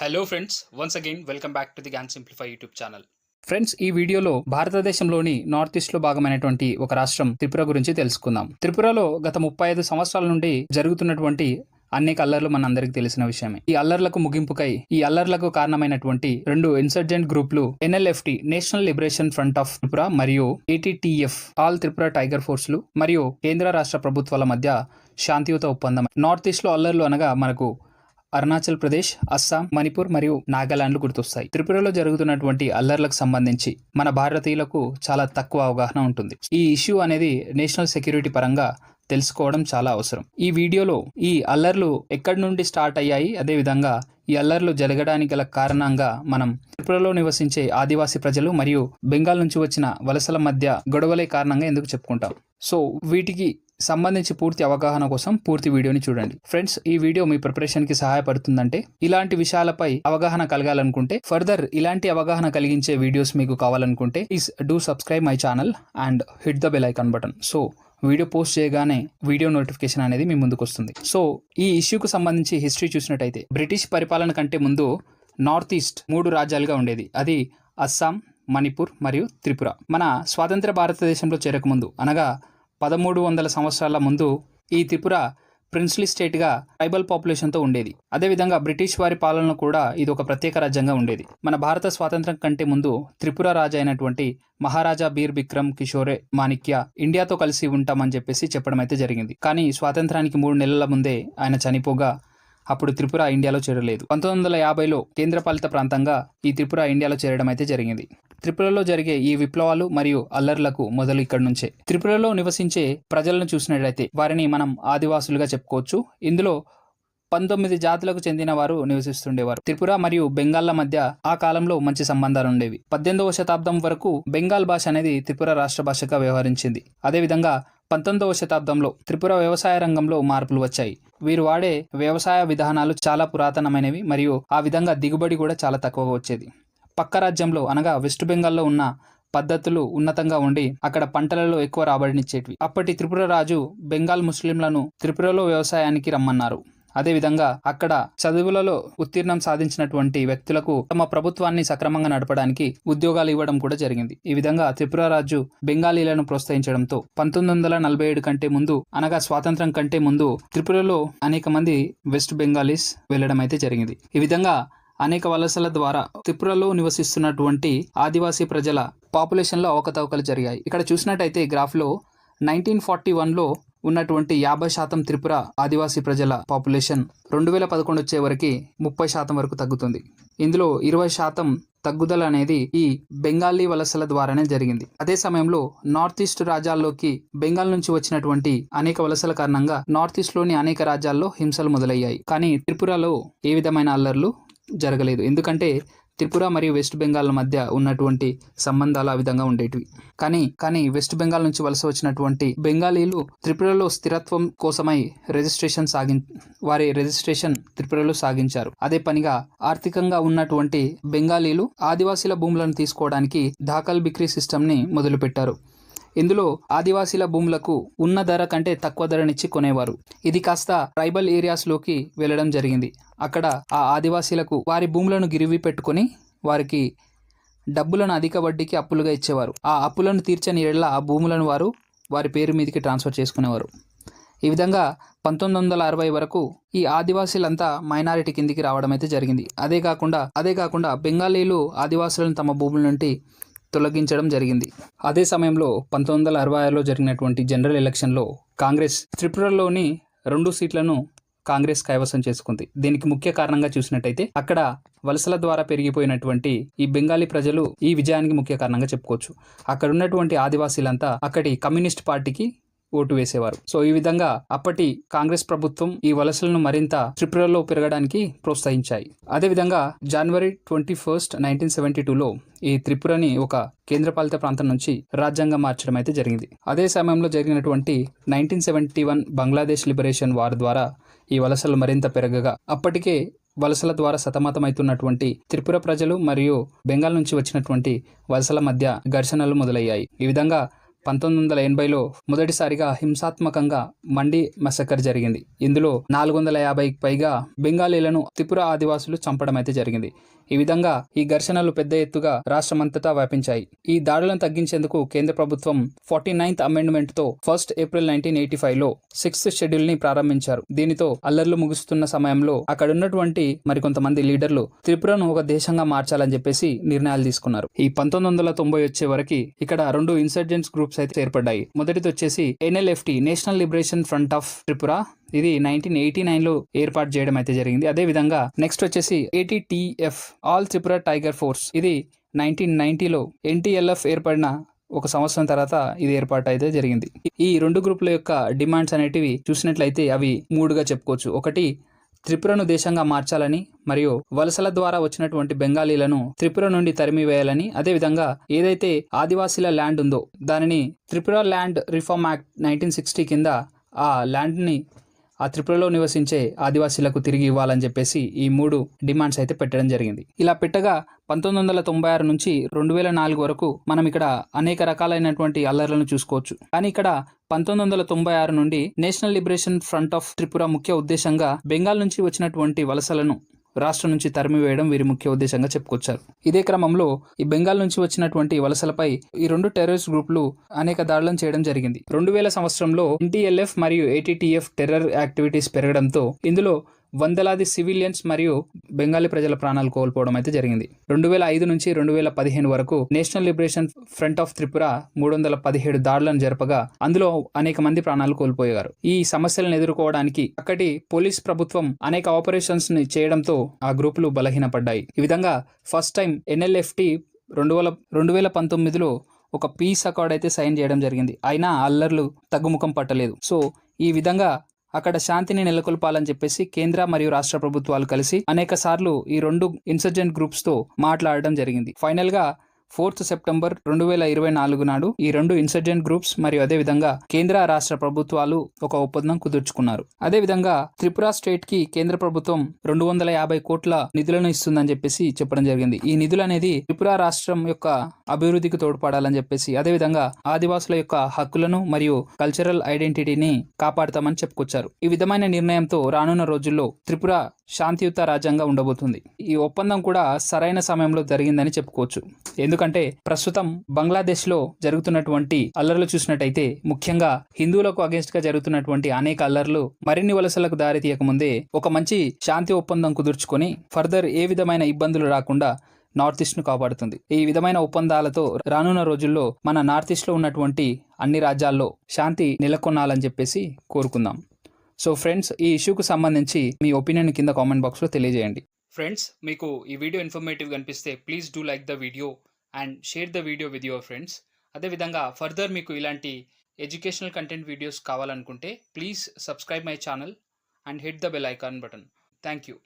Hello friends once again welcome back to the Gyan simplify YouTube channel friends ఈ వీడియోలో భారతదేశంలోని north ఈస్ట్లో భాగమైనటువంటి ఒక రాష్ట్రం త్రిపుర గురించి తెలుసుకుందాం. త్రిపురలో గత ముప్పై ఐదు సంవత్సరాల నుండి జరుగుతున్నటువంటి అనేక అల్లర్లు మన అందరికి తెలిసిన విషయమే. ఈ అల్లర్లకు ముగింపుకై ఈ అల్లర్లకు కారణమైనటువంటి రెండు insurgent గ్రూప్లు NLFT national liberation front of Tripura మరియు ఏటీటీఎఫ్ ఆల్ త్రిపుర టైగర్ ఫోర్స్లు మరియు కేంద్ర రాష్ట్ర ప్రభుత్వాల మధ్య శాంతియుత ఒప్పందం. నార్త్ ఈస్ట్లో అల్లర్లు అనగా మనకు అరుణాచల్ ప్రదేశ్ అస్సాం మణిపూర్ మరియు నాగాలాండ్లు గుర్తొస్తాయి. త్రిపురలో జరుగుతున్నటువంటి అల్లర్లకు సంబంధించి మన భారతీయులకు చాలా తక్కువ అవగాహన ఉంటుంది. ఈ ఇష్యూ అనేది నేషనల్ సెక్యూరిటీ పరంగా తెలుసుకోవడం చాలా అవసరం. ఈ వీడియోలో ఈ అల్లర్లు ఎక్కడి నుండి స్టార్ట్ అయ్యాయి? అదేవిధంగా ఈ అల్లర్లు జరగడానికి గల కారణంగా మనం త్రిపురలో నివసించే ఆదివాసీ ప్రజలు మరియు బెంగాల్ నుంచి వచ్చిన వలసల మధ్య గొడవలే కారణంగా ఎందుకు చెప్పుకుంటాం? సో వీటికి సంబంధించి పూర్తి అవగాహన కోసం పూర్తి వీడియోని చూడండి. ఫ్రెండ్స్ ఈ వీడియో మీ ప్రిపరేషన్కి సహాయపడుతుందంటే ఇలాంటి విషయాలపై అవగాహన కలగాలనుకుంటే ఫర్దర్ ఇలాంటి అవగాహన కలిగించే వీడియోస్ మీకు కావాలనుకుంటే is do subscribe my channel and hit the bell icon button so video post చేయగానే వీడియో నోటిఫికేషన్ అనేది మీ ముందుకు వస్తుంది. సో ఈ ఇష్యూకు సంబంధించి హిస్టరీ చూసినట్టయితే బ్రిటిష్ పరిపాలన కంటే ముందు నార్త్ ఈస్ట్ మూడు రాజ్యాలుగా ఉండేది. అది అస్సాం మణిపూర్ మరియు త్రిపుర మన స్వాతంత్ర భారతదేశంలో చేరకముందు అనగా పదమూడు వందల సంవత్సరాల ముందు ఈ త్రిపుర ప్రిన్స్లీ స్టేట్గా ట్రైబల్ పాపులేషన్తో ఉండేది. అదేవిధంగా బ్రిటిష్ వారి పాలనలో కూడా ఇది ఒక ప్రత్యేక రాజ్యంగా ఉండేది. మన భారత స్వాతంత్రం కంటే ముందు త్రిపుర రాజు అయినటువంటి మహారాజా బీర్ బిక్రమ్ కిషోరే మాణిక్య ఇండియాతో కలిసి ఉంటామని చెప్పేసి చెప్పడం అయితే జరిగింది. కానీ స్వాతంత్రానికి మూడు నెలల ముందే ఆయన చనిపోగా అప్పుడు త్రిపుర ఇండియాలో చేరలేదు. పంతొమ్మిది వందల యాభైలో కేంద్రపాలిత ప్రాంతంగా ఈ త్రిపుర ఇండియాలో చేరడం అయితే జరిగింది. త్రిపురలో జరిగే ఈ విప్లవాలు మరియు అల్లర్లకు మొదలు ఇక్కడి నుంచే. త్రిపురలో నివసించే ప్రజలను చూసినట్లయితే వారిని మనం ఆదివాసులుగా చెప్పుకోవచ్చు. ఇందులో పంతొమ్మిది జాతులకు చెందిన వారు నివసిస్తుండేవారు. త్రిపుర మరియు బెంగాల్ల మధ్య ఆ కాలంలో మంచి సంబంధాలు ఉండేవి. పద్దెనిమిదవ శతాబ్దం వరకు బెంగాల్ భాష అనేది త్రిపుర రాష్ట్ర భాషగా వ్యవహరించింది. అదేవిధంగా పంతొమ్మిదవ శతాబ్దంలో త్రిపుర వ్యవసాయ రంగంలో మార్పులు వచ్చాయి. వీరు వాడే వ్యవసాయ విధానాలు చాలా పురాతనమైనవి మరియు ఆ విధంగా దిగుబడి కూడా చాలా తక్కువగా వచ్చేది. పక్క రాజ్యంలో అనగా వెస్ట్ బెంగాల్లో ఉన్న పద్ధతులు ఉన్నతంగా ఉండి అక్కడ పంటలలో ఎక్కువ రాబడినిచ్చేటివి. అప్పటి త్రిపుర రాజు బెంగాల్ ముస్లింలను త్రిపురలో వ్యవసాయానికి రమ్మన్నారు. అదేవిధంగా అక్కడ చదువులలో ఉత్తీర్ణం సాధించినటువంటి వ్యక్తులకు తమ ప్రభుత్వాన్ని సక్రమంగా నడపడానికి ఉద్యోగాలు ఇవ్వడం కూడా జరిగింది. ఈ విధంగా త్రిపుర రాజు బెంగాలీలను ప్రోత్సహించడంతో పంతొమ్మిది వందల నలభై ఏడు కంటే ముందు అనగా స్వాతంత్రం కంటే ముందు త్రిపురలో అనేక మంది వెస్ట్ బెంగాలీస్ వెళ్ళడం అయితే జరిగింది. ఈ విధంగా అనేక వలసల ద్వారా త్రిపురలో నివసిస్తున్నటువంటి ఆదివాసీ ప్రజల పాపులేషన్లో అవకతవకలు జరిగాయి. ఇక్కడ చూసినట్టయితే గ్రాఫ్లో నైన్టీన్ ఫార్టీ వన్లో ఉన్నటువంటి యాభై శాతం త్రిపుర ఆదివాసీ ప్రజల పాపులేషన్ రెండు వేల పదకొండు వచ్చే వరకు ముప్పై శాతం వరకు తగ్గుతుంది. ఇందులో ఇరవై శాతం తగ్గుదల అనేది ఈ బెంగాలీ వలసల ద్వారానే జరిగింది. అదే సమయంలో నార్త్ ఈస్ట్ రాజ్యాల్లోకి బెంగాల్ నుంచి వచ్చినటువంటి అనేక వలసల కారణంగా నార్త్ ఈస్ట్లోని అనేక రాజ్యాల్లో హింసలు మొదలయ్యాయి. కానీ త్రిపురలో ఏ విధమైన అల్లర్లు జరగలేదు. ఎందుకంటే త్రిపుర మరియు వెస్ట్ బెంగాల్ మధ్య ఉన్నటువంటి సంబంధాలు ఆ విధంగా ఉండేటివి. కానీ కానీ వెస్ట్ బెంగాల్ నుంచి వలస వచ్చినటువంటి బెంగాలీలు త్రిపురలో స్థిరత్వం కోసమై రిజిస్ట్రేషన్ సాగి వారి రిజిస్ట్రేషన్ త్రిపురలో సాగించారు. అదే పనిగా ఆర్థికంగా ఉన్నటువంటి బెంగాలీలు ఆదివాసీల భూములను తీసుకోవడానికి ధాకల్ బిక్రీ సిస్టమ్ని మొదలుపెట్టారు. ఇందులో ఆదివాసీల భూములకు ఉన్న ధర కంటే తక్కువ ధరనిచ్చి కొనేవారు. ఇది కాస్త ట్రైబల్ ఏరియాస్లోకి వెళ్ళడం జరిగింది. అక్కడ ఆ ఆదివాసీలకు వారి భూములను గిరివి పెట్టుకొని వారికి డబ్బులను అధిక వడ్డీకి అప్పులుగా ఇచ్చేవారు. ఆ అప్పులను తీర్చని ఏళ్ళ ఆ భూములను వారు వారి పేరు మీదకి ట్రాన్స్ఫర్ చేసుకునేవారు. ఈ విధంగా పంతొమ్మిది వందల అరవై వరకు ఈ ఆదివాసీలంతా మైనారిటీ కిందికి రావడం అయితే జరిగింది. అదే కాకుండా అదే కాకుండా బెంగాలీలు ఆదివాసులను తమ భూముల నుండి తొలగించడం జరిగింది. అదే సమయంలో పంతొమ్మిది వందల అరవై ఆరులో జరిగినటువంటి జనరల్ ఎలక్షన్లో కాంగ్రెస్ త్రిపురలోని రెండు సీట్లను కాంగ్రెస్ కైవసం చేసుకుంది. దీనికి ముఖ్య కారణంగా చూసినట్టయితే అక్కడ వలసల ద్వారా పెరిగిపోయినటువంటి ఈ బెంగాలీ ప్రజలు ఈ విజయానికి ముఖ్య కారణంగా చెప్పుకోవచ్చు. అక్కడ ఉన్నటువంటి ఆదివాసీలంతా అక్కడి కమ్యూనిస్ట్ పార్టీకి ఓటు వేసేవారు. సో ఈ విధంగా అప్పటి కాంగ్రెస్ ప్రభుత్వం ఈ వలసలను మరింత త్రిపురలో పెరగడానికి ప్రోత్సహించాయి. అదేవిధంగా జనవరి ట్వంటీ ఫస్ట్ నైన్టీన్ సెవెంటీ టూలో ఈ త్రిపురని ఒక కేంద్రపాలిత ప్రాంతం నుంచి రాజ్యాంగం మార్చడం అయితే జరిగింది. అదే సమయంలో జరిగినటువంటి nineteen seventy one Bangladesh liberation war ద్వారా ఈ వలసలు మరింత పెరగగా అప్పటికే వలసల ద్వారా సతమతమవుతున్నటువంటి త్రిపుర ప్రజలు మరియు బెంగాల్ నుంచి వచ్చినటువంటి వలసల మధ్య ఘర్షణలు మొదలయ్యాయి. ఈ విధంగా పంతొమ్మిది వందల ఎనభైలో మొదటిసారిగా హింసాత్మకంగా మండి మసకర్ జరిగింది. ఇందులో నాలుగు వందల యాభైకి పైగా బెంగాలీలను త్రిపుర ఆదివాసులు చంపడం అయితే జరిగింది. ఈ విధంగా ఈ ఘర్షణలు పెద్ద ఎత్తుగా రాష్ట్రమంతటా వ్యాపించాయి. ఈ దాడులను తగ్గించేందుకు కేంద్ర ప్రభుత్వం ఫార్టీ నైన్త్ అమెండ్మెంట్తో ఫస్ట్ ఏప్రిల్ నైన్టీన్ ఎయిటీ ఫైవ్లో సిక్స్త్ షెడ్యూల్ని ప్రారంభించారు. దీనితో అల్లర్లు ముగుస్తున్న సమయంలో అక్కడున్నటువంటి మరికొంతమంది లీడర్లు త్రిపురను ఒక దేశంగా మార్చాలని చెప్పేసి నిర్ణయాలు తీసుకున్నారు. ఈ పంతొమ్మిది వందల తొంభై వచ్చే వరకు ఇక్కడ రెండు ఇన్సర్జెంట్స్ గ్రూప్ గ్రూప్స్ అయితే ఏర్పడ్డాయి. మొదటిది వచ్చేసి NLFT national liberation front of Tripura. ఇది నైన్టీన్ ఎయిటీ నైన్లో ఏర్పాటు చేయడం అయితే జరిగింది. అదే విధంగా నెక్స్ట్ వచ్చేసి ATTF all Tripura tiger force. ఇది నైన్టీన్ నైన్టీలో ఎన్టీఎల్ఎఫ్ ఏర్పడిన ఒక సంవత్సరం తర్వాత ఇది ఏర్పాటు అయితే జరిగింది. ఈ రెండు గ్రూపుల యొక్క డిమాండ్స్ అనేటివి చూసినట్లయితే అవి మూడుగా చెప్పుకోవచ్చు. ఒకటి త్రిపురను దేశంగా మార్చాలని మరియు వలసల ద్వారా వచ్చినటువంటి బెంగాలీలను త్రిపుర నుండి తరిమివేయాలని అదేవిధంగా ఏదైతే ఆదివాసీల ల్యాండ్ ఉందో దానిని Tripura land reform act nineteen sixty కింద ఆ ల్యాండ్ని ఆ త్రిపురలో నివసించే ఆదివాసీలకు తిరిగి ఇవ్వాలని చెప్పేసి ఈ మూడు డిమాండ్స్ అయితే పెట్టడం జరిగింది. ఇలా పెట్టగా పంతొమ్మిది వందల తొంభై ఆరు నుంచి రెండు వేల నాలుగు వరకు మనం ఇక్కడ అనేక రకాలైనటువంటి అల్లర్లను చూసుకోవచ్చు. కానీ ఇక్కడ పంతొమ్మిది వందల తొంభై ఆరు నుండి national liberation front of Tripura ముఖ్య ఉద్దేశంగా బెంగాల్ నుంచి వచ్చినటువంటి వలసలను రాష్ట్రం నుంచి తరిమివేయడం వీరి ముఖ్య ఉద్దేశంగా చెప్పుకొచ్చారు. ఇదే క్రమంలో ఈ బెంగాల్ నుంచి వచ్చినటువంటి వలసలపై ఈ రెండు టెర్రరిస్ట్ గ్రూపులు అనేక దాడులను చేయడం జరిగింది. రెండు వేల సంవత్సరంలో ఎన్టీఎల్ఎఫ్ మరియు ఏటీటీఎఫ్ టెర్రర్ యాక్టివిటీస్ పెరగడంతో ఇందులో వందలాది సివిలియన్స్ మరియు బెంగాలీ ప్రజల ప్రాణాలు కోల్పోవడం అయితే జరిగింది. రెండు వేల ఐదు నుంచి రెండు వేల పదిహేను వరకు national liberation front of Tripura మూడు వందల పదిహేడు దాడులను జరపగా అందులో అనేక మంది ప్రాణాలు కోల్పోయారు. ఈ సమస్యలను ఎదుర్కోవడానికి అక్కడి పోలీస్ ప్రభుత్వం అనేక ఆపరేషన్స్ని చేయడంతో ఆ గ్రూపులు బలహీనపడ్డాయి. ఈ విధంగా ఫస్ట్ టైం ఎన్ఎల్ఎఫ్టి రెండు వేల రెండు వేల పంతొమ్మిదిలో ఒక పీస్ అకార్డ్ అయితే సైన్ చేయడం జరిగింది. అయినా అల్లర్లు తగ్గుముఖం పట్టలేదు. సో ఈ విధంగా అక్కడ శాంతిని నెలకొల్పాలని చెప్పేసి కేంద్ర మరియు రాష్ట్ర ప్రభుత్వాలు కలిసి అనేక సార్లు ఈ రెండు ఇన్సర్జెంట్ గ్రూప్స్తో మాట్లాడడం జరిగింది. ఫైనల్గా ఫోర్త్ సెప్టెంబర్ రెండు వేల ఇరవై నాలుగు నాడు ఈ రెండు ఇన్సర్జెంట్ గ్రూప్స్ మరియు అదేవిధంగా కేంద్ర రాష్ట్ర ప్రభుత్వాలు ఒక ఒప్పందం కుదుర్చుకున్నారు. అదేవిధంగా త్రిపుర స్టేట్కి కేంద్ర ప్రభుత్వం రెండు వందల యాభై కోట్ల నిధులను ఇస్తుందని చెప్పేసి చెప్పడం జరిగింది. ఈ నిధులు అనేది త్రిపుర రాష్ట్రం యొక్క అభివృద్ధికి తోడ్పడాలని చెప్పేసి అదేవిధంగా ఆదివాసుల యొక్క హక్కులను మరియు కల్చరల్ ఐడెంటిటీని కాపాడతామని చెప్పుకొచ్చారు. ఈ విధమైన నిర్ణయంతో రానున్న రోజుల్లో త్రిపుర శాంతియుత రాజ్యంగా ఉండబోతుంది. ఈ ఒప్పందం కూడా సరైన సమయంలో జరిగిందని చెప్పుకోవచ్చు. ఎందుకంటే ప్రస్తుతం బంగ్లాదేశ్లో జరుగుతున్నటువంటి అల్లర్లు చూసినట్టయితే ముఖ్యంగా హిందువులకు అగేన్స్ట్గా జరుగుతున్నటువంటి అనేక అల్లర్లు మరిన్ని వలసలకు దారి తీయకముందే ఒక మంచి శాంతి ఒప్పందం కుదుర్చుకొని ఫర్దర్ ఏ విధమైన ఇబ్బందులు రాకుండా నార్త్ ఈస్ట్ను కాపాడుతుంది. ఈ విధమైన ఒప్పందాలతో రానున్న రోజుల్లో మన నార్త్ ఈస్ట్లో ఉన్నటువంటి అన్ని రాజ్యాల్లో శాంతి నెలకొనాలని చెప్పేసి కోరుకుందాం. సో ఫ్రెండ్స్ ఈ ఇష్యూకు సంబంధించి మీ ఒపీనియన్ కింద కామెంట్ బాక్స్లో తెలియజేయండి. ఫ్రెండ్స్ మీకు ఈ వీడియో ఇన్ఫర్మేటివ్ అనిపిస్తే please do like the video and share the video with your friends అదేవిధంగా ఫర్దర్ మీకు ఇలాంటి ఎడ్యుకేషనల్ కంటెంట్ వీడియోస్ కావాలనుకుంటే please subscribe my channel and hit the bell icon button thank you